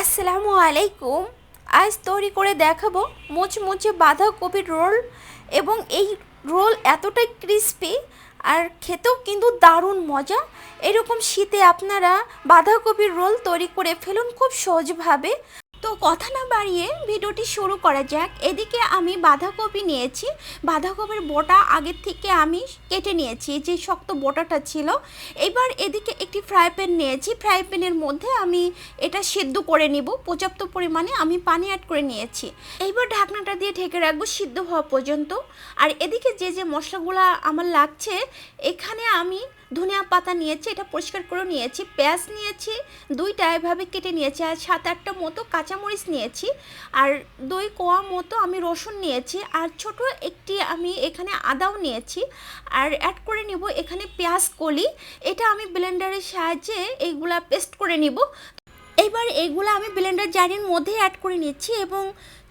আসসালামু আলাইকুম। আজ তৈরি করে দেখাবো মুচমুচে বাঁধাকপির রোল এবং এই রোল এতটাই ক্রিস্পি আর খেতেও কিন্তু দারুণ মজা। এরকম শীতে আপনারা বাঁধাকপির রোল তৈরি করে ফেলুন খুব সহজভাবে। তো কথা না বাড়িয়ে ভিডিওটি শুরু করা যাক। এদিকে আমি বাঁধাকপি নিয়েছি। বাঁধাকপির বোটা আগের থেকে আমি কেটে নিয়েছি, যে শক্ত বোটাটা ছিল। এবার এদিকে একটি ফ্রাই প্যান নিয়েছি। ফ্রাই প্যানের মধ্যে আমি এটা সিদ্ধ করে নিব। পর্যাপ্ত পরিমাণে আমি পানি অ্যাড করে নিয়েছি। এইবার ঢাকনাটা দিয়ে ঢেকে রাখব সিদ্ধ হওয়া পর্যন্ত। আর এদিকে যে যে মশলাগুলো আমার লাগছে, এখানে আমি ধনিয়া পাতা নিয়েছি, এটা পরিষ্কার করে নিয়েছি, পেঁয়াজ নিয়েছি, দুইটা এভাবে কেটে নিয়েছি, আর সাত আটটা মতো কাঁচামরিচ নিয়েছি, আর দই কোয়া মতো আমি রসুন নিয়েছি, আর ছোট একটি আমি এখানে আদাও নিয়েছি, আর অ্যাড করে নিব এখানে পেঁয়াজ কলি, এটা আমি ব্লেন্ডারের সাহায্যে এইগুলা পেস্ট করে নিব এবার এইগুলো আমি ব্লেন্ডার জারির মধ্যে অ্যাড করে নিচ্ছি এবং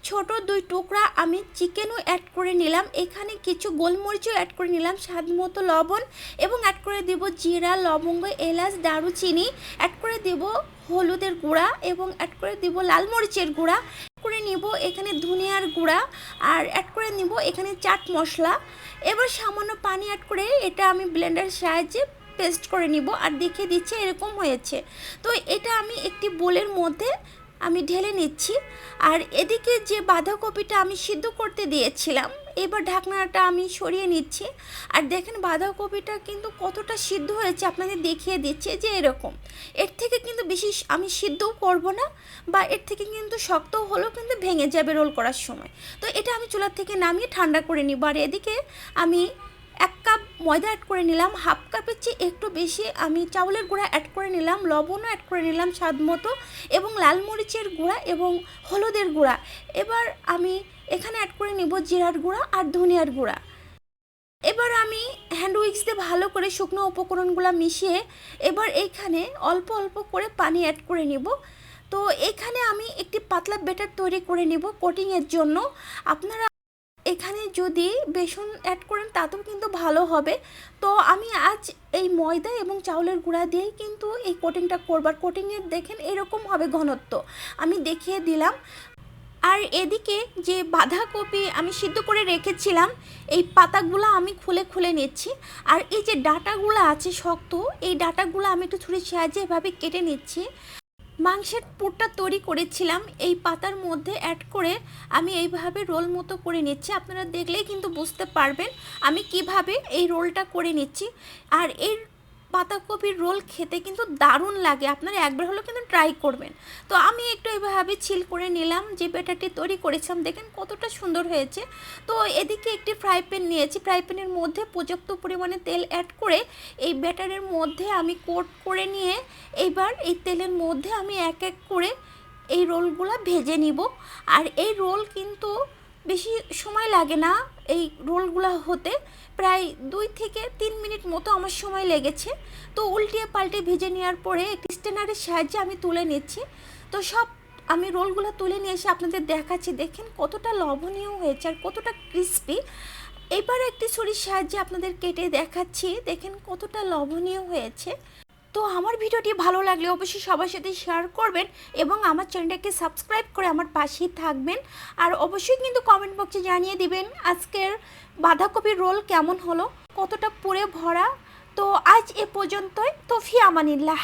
ছোট দুই টুকরা আমি চিকেনও অ্যাড করে নিলাম। এখানে কিছু গোলমরিচও অ্যাড করে নিলাম, স্বাদ মতো লবণ এবং অ্যাড করে দেব জিরা, লবঙ্গ, এলাচ, দারুচিনি অ্যাড করে দেব হলুদের গুঁড়া এবং অ্যাড করে দেব লাল মরিচের গুঁড়া। করে নিব এখানে ধনিয়ার গুঁড়া আর অ্যাড করে নিব এখানে চাট মশলা। এবার সামান্য পানি অ্যাড করে এটা আমি ব্লেন্ডারের সাহায্যে পেস্ট করে নিব আর দেখিয়ে দিচ্ছে এরকম হয়েছে। তো এটা আমি একটি বোলের মধ্যে আমি ঢেলে নিচ্ছি। আর এদিকে যে বাঁধাকপিটা আমি সিদ্ধ করতে দিয়েছিলাম, এবার ঢাকনাটা আমি সরিয়ে নিচ্ছি। আর দেখেন বাঁধাকপিটা কিন্তু কতটা সিদ্ধ হয়েছে, আপনাদের দেখিয়ে দিচ্ছে যে এরকম। এর থেকে কিন্তু বেশি আমি সিদ্ধও করব না বা এর থেকে কিন্তু শক্তও হলেও কিন্তু ভেঙে যাবে রোল করার সময়। তো এটা আমি চুলার থেকে নামিয়ে ঠান্ডা করে নিব। আর এদিকে আমি ময়দা অ্যাড করে নিলাম। হাফ কাপের চেয়ে একটু বেশি আমি চাউলের গুঁড়া অ্যাড করে নিলাম, লবণও অ্যাড করে নিলাম স্বাদ মতো এবং লাল মরিচের গুঁড়া এবং হলুদের গুঁড়া। এবার আমি এখানে অ্যাড করে নিব জিরার গুঁড়া আর ধনিয়ার গুঁড়া। এবার আমি হ্যান্ড উইক্স দিয়ে ভালো করে শুকনো উপকরণগুলো মিশিয়ে এবার এইখানে অল্প অল্প করে পানি অ্যাড করে নিব। তো এখানে আমি একটি পাতলা বেটার তৈরি করে নিব কোটিংয়ের জন্য। আপনারা এখানে যদি বেসন অ্যাড করেন, তাতেও কিন্তু ভালো হবে। তো আমি আজ এই ময়দা এবং চাউলের গুঁড়া দিয়েই কিন্তু এই কোটিংটা করবার কোটিংয়ের দেখেন এরকম হবে ঘনত্ব। আমি দেখিয়ে দিলাম। আর এদিকে যে বাঁধাকপি আমি সিদ্ধ করে রেখেছিলাম, এই পাতাগুলো আমি খুলে খুলে নিচ্ছি। আর এই যে ডাটাগুলো আছে শক্ত, এই ডাটাগুলো আমি একটু ছুরির সাহায্যে এভাবে কেটে নিচ্ছি। মাংসের পুরটা তৈরি করেছিলাম। এই পাতার মধ্যে অ্যাড করে আমি এইভাবে রোল মতো করে নিচ্ছি। আপনারা দেখলেই কিন্তু বুঝতে পারবেন আমি কীভাবে এই রোলটা করে নিচ্ছি। আর এর পাতাকপির রোল খেতে কিন্তু দারুণ লাগে। আপনারা একবার হলেও কিন্তু ট্রাই করবেন। তো আমি একটু এভাবে ছিল করে নিলাম, যে ব্যাটারটি তৈরি করেছিলাম, দেখেন কতটা সুন্দর হয়েছে। তো এদিকে একটি ফ্রাই প্যান নিয়েছি। ফ্রাই প্যানের মধ্যে পর্যাপ্ত পরিমাণে তেল অ্যাড করে এই ব্যাটারের মধ্যে আমি কোট করে নিয়ে এইবার এই তেলের মধ্যে আমি এক এক করে এই রোলগুলো ভেজে নিব। আর এই রোল কিন্তু বেশি সময় লাগে না এই রোলগুলো হতে। প্রায় দুই থেকে তিন মিনিট মতো আমার সময় লেগেছে। তো উল্টিয়ে পাল্টে ভেজে নেওয়ার পরে একটি স্টেনারের সাহায্যে আমি তুলে নিচ্ছি। তো সব আমি রোলগুলো তুলে নিয়ে এসে আপনাদের দেখাচ্ছি। দেখেন কতটা লবণীয় হয়েছে আর কতটা ক্রিস্পি। এবার একটি ছুরির সাহায্যে আপনাদের কেটে দেখাচ্ছি। দেখেন কতটা লবণীয় হয়েছে। তো আমার ভিডিওটি ভালো লাগলে অবশ্যই সবার সাথে শেয়ার করবেন এবং আমার চ্যানেলটাকে সাবস্ক্রাইব করে আমার পাশেই থাকবেন। আর অবশ্যই কিন্তু কমেন্ট বক্সে জানিয়ে দিবেন আজকের বাঁধাকপির রোল কেমন হলো, কতটা পুরে ভরা। তো আজ এ পর্যন্তই। তো ফি আমানিল্লাহ।